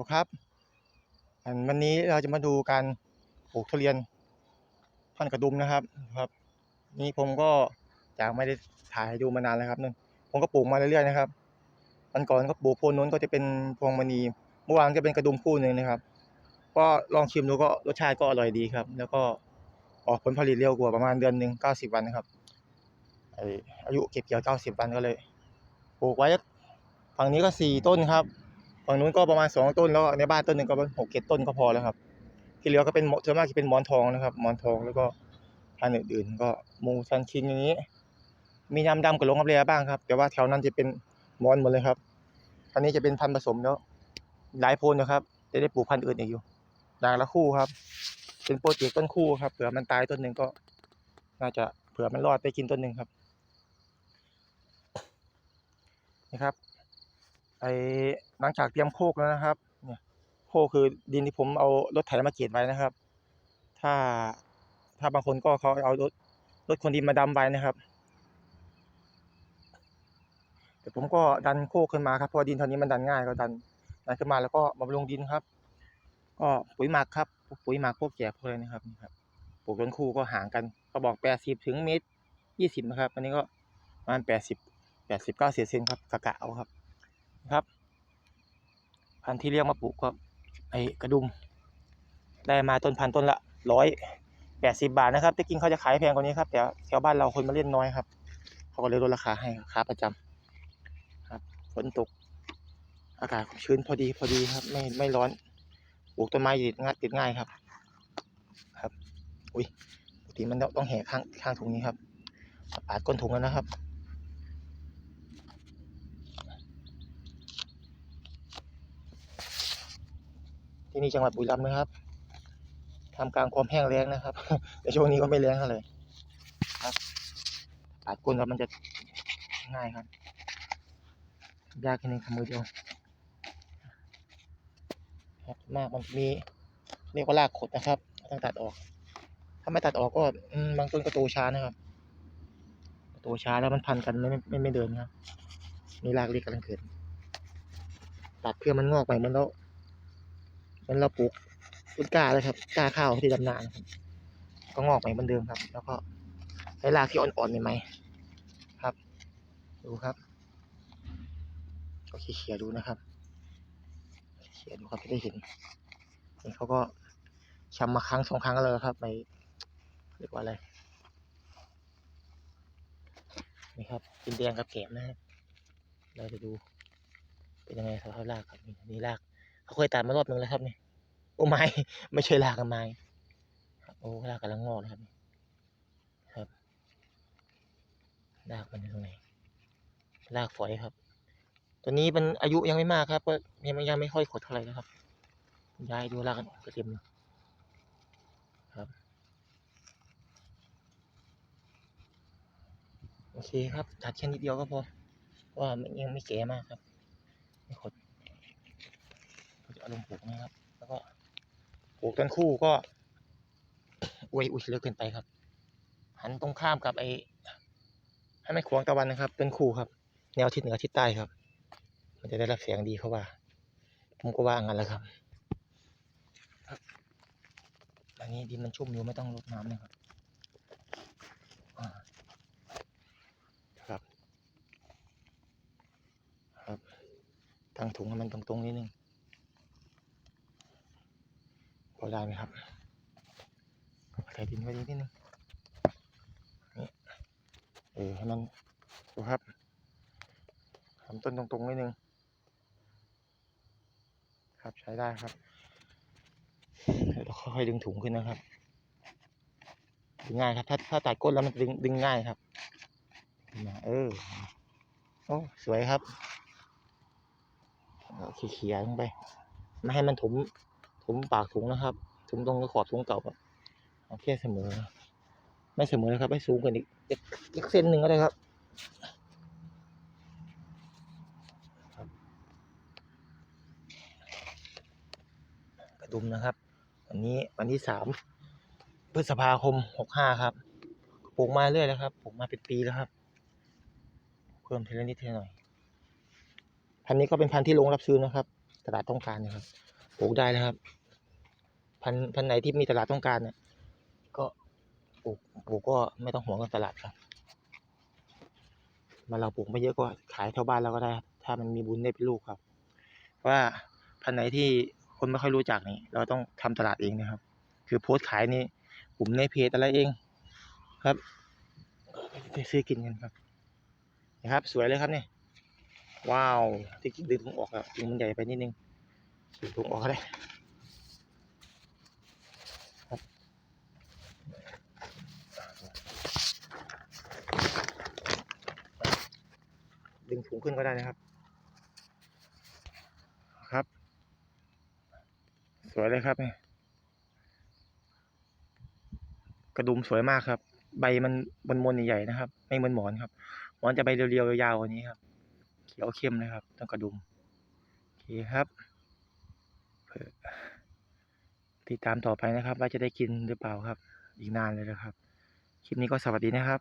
ูครับ อันวันนี้เราจะมาดูการปลูกทุเรียนพันกระดุมนะครับครับ นี่ผมก็จากไม่ได้ถ่ายให้ดูมานานแล้วครับนึงผมก็ปลูกมาเรื่อยๆนะครับวันก่อนก็ปลูกโพนนู้นก็จะเป็นพวงมณีเมื่อวานก็เป็นกระดุมคู่หนึ่งนะครับ ก็ลองชิมดูก็รสชาติก็อร่อยดีครับ แล้วก็ออกผลผลิตเร็วกว่าประมาณเดือนหนึ่งเก้าสิบวันนะครับอายุเก็บเกี่ยวเก้าสิบวันก็เลยปลูกไว้ฝั่งนี้ก็สี่ต้นครับ ฝั่งนู้นก็ประมาณสองต้นแล้วในบ้านต้นหนึ่งก็หกเจ็ดต้นก็พอแล้วครับ ที่เหลือก็เป็นหมส่วนมากจะเป็นหมอนทองนะครับหมอนทองแล้วก็พันธุ์อื่นๆก็มูซันชินอย่างนี้ มีน้ำดำกับลงกับเรียบ้างครับ แต่ว่าแถวนั้นจะเป็นหมอนหมดเลยครับอันนี้จะเป็นพันธุ์ผสมแล้วหลายโพนนะครับ จะได้ปลูกพันธุ์อื่นอีกอยู่ด่างละคู่ครับ เป็นโปรเจกต์ต้นคู่ครับเผื่อมันตายต้นหนึ่งก็ น่าจะเผื่อมันรอดไปกินต้นหนึ่งครับนะครับ ไอ้หลังจากเตรียมโคกแล้วนะครับ เนี่ยโคกคือดินที่ผมเอารถไถมาเกตไว้นะครับ ถ้าถ้าบางคนก็เขาเอารถรถคนดินมาดำไว้นะครับแต่ผมก็ดันโคกขึ้นมาครับเพราะดินเท่านี้มันดันง่ายก็ดันดันขึ้นมาแล้วก็บำรุงดินครับ ก็ปุ๋ยหมักครับ ปุ๋ยหมักพวกแจกพวกอะไรนะครับนี่ครับปลูกต้นคู่ก็ห่างกันเขาบอกแปดสิบถึงเมตรยี่สิบนะครับ อันนี้ก็ประมาณแปดสิบแปดสิบเก้าสิบเซนครับกะกะเอาครับ นะครับ พันธุ์ที่เรียกมาปลูกก็ไอกระดุม ได้มาต้นพันต้นละร้อยแปดสิบาทนะครับแต่จริงเขาจะขายแพงกว่านี้ครับแต่แถวบ้านเราคนมาเล่นน้อยครับเขาก็เลยลดราคาให้ค้าประจำครับฝนตก อากาศชื้นพอดีพอดีครับ ไม่ไม่ร้อนปลูกต้นไม้ติดง่ายติดง่ายครับ ครับ อุ้ยปกติมันต้องแห่ข้างข้างถุงนี้ครับปาดก้นถุงแล้วนะครับ ที่นี่จังหวัดบุรีรัมย์นะครับทำกลางความแห้งแล้งนะครับ แต่ช่วงนี้ก็ไม่แล้งเท่าไหร่ครับปาดก้นแล้วมันจะง่ายครับ ยากแค่นี้ทำมือเดียวครับมากมันมีเรียกว่ารากขดนะครับต้องตัดออก ถ้าไม่ตัดออกก็บางต้นก็โตช้านะครับโตช้าแล้วมันพันกันไม่ไม่ไม่เดินครับมีรากเล็กกำลังเกิดตัดเพื่อมันงอกไปมันเรา เหมันเราปลูกต้นกล้าเลยครับกล้าข้าวที่ดำนานครับก็งอกไปเหมือนเดิมครับ แล้วก็ใช้รากที่อ่อนๆใหม่ๆครับ ดูครับก็เขี่ยๆดูนะครับเขี่ยดูครับจะได้เห็นนี่เขาก็ชำมาครั้งสองครั้งแล้วครับไปเรียกว่าอะไรนี่ครับเป็นแดงกับแกมนะครับเราจะดูเป็นยังไงสภาพรากครับนี่นี่ราก เขาเคยตัดมารอบนึงแล้วครับนี่โอ้ไม่ไม่ใช่รากกับไม้โอ้รากกำลังงอกนะครับครับรากมันอยู่ตรงไหนรากฝอยครับ ตัวนี้มันอายุยังไม่มากครับ ก็ยังไม่ยังไม่ค่อยขดเท่าไหร่นะครับย้ายดูรากกันกระเทียมอยู่ครับโอเคครับตัดแค่นิดเดียวก็พอว่ามันยังไม่แก่มากครับไม่ขด ลงปลูกนะครับ แล้วก็ปลูกต้นคู่ก็อุ้ยอุ้ยเลือกเกินไปครับ หันตรงข้ามกับไอ้ให้ไม่ขวางตะวันนะครับต้นคู่ครับ แนวทิศเหนือทิศใต้ครับ มันจะได้รับแสงดีเขาว่า ผมก็ว่างั้นแหละครับครับอันนี้ดินมันชุ่มอยู่ไม่ต้องรดน้ำนะครับอ่าครับ ครับตั้งถุงให้มันตรงๆนิดนึง พอได้ไหมครับใส่ดินไว้นิดนึงนี่เออให้มันดูครับทำต้นตรงๆนิดนึง ครับใช้ได้ครับเดี๋ยวเราค่อยๆดึงถุงขึ้นนะครับดึงง่ายครับ ถ้าถ้าตัดก้นแล้วมันดึงดึงง่ายครับมาเออโอ้สวยครับเอาเขี่ยๆลงไป ไม่ให้มันถม ถมปากถุงนะครับถมตรงขอบถุงเก่าครับเอาแค่เสมอ ไม่เสมอนะครับ ไม่สูงกว่านี้อีกอีกเส้นหนึ่งก็ได้ครับกระดุมนะครับ วันนี้วันที่สามพฤษภาคมหกห้าครับปลูกมาเรื่อยแล้วครับปลูกมาเป็นปีแล้วครับเพิ่มทีละนิดทีละหน่อยพันนี้ก็เป็นพันที่ลงรับซื้อนะครับตลาดต้องการนะครับปลูกได้นะครับ พันพันไหนที่มีตลาดต้องการเนี่ยก็ปลูกปลูกก็ไม่ต้องห่วงกับตลาดครับมาเราปลูกไม่เยอะก็ขายแถวบ้านเราก็ได้ ถ้ามันมีบุญได้เป็นลูกครับ ว่าพันไหนที่คนไม่ค่อยรู้จักนี่ เราต้องทำตลาดเองนะครับ คือโพสต์ขายนี่กลุ่มในเพจอะไรเองครับไปซื้อกินกันครับนะครับ สวยเลยครับนี่ว้าวที่จริงดึงถุงออกอะถุงมันใหญ่ไปนิดนึงดึงถุงออกก็ได้ครับดึ งถุงขึ้นก็ได้นะครับ ครับ สวยเลยครับนี่กระดุมสวยมากครับ ใบมันมนมนใหญ่ๆนะครับ ไม่เหมือนหมอนครับ หมอนจะใบเรียวๆยาวๆกว่านี้ครับ เขียวเข้มเลยครับต้องกระดุมโอเคครับเผื่อติดตามต่อไปนะครับ ว่าจะได้กินหรือเปล่าครับ อีกนานเลยนะครับ คลิปนี้ก็สวัสดีนะครับ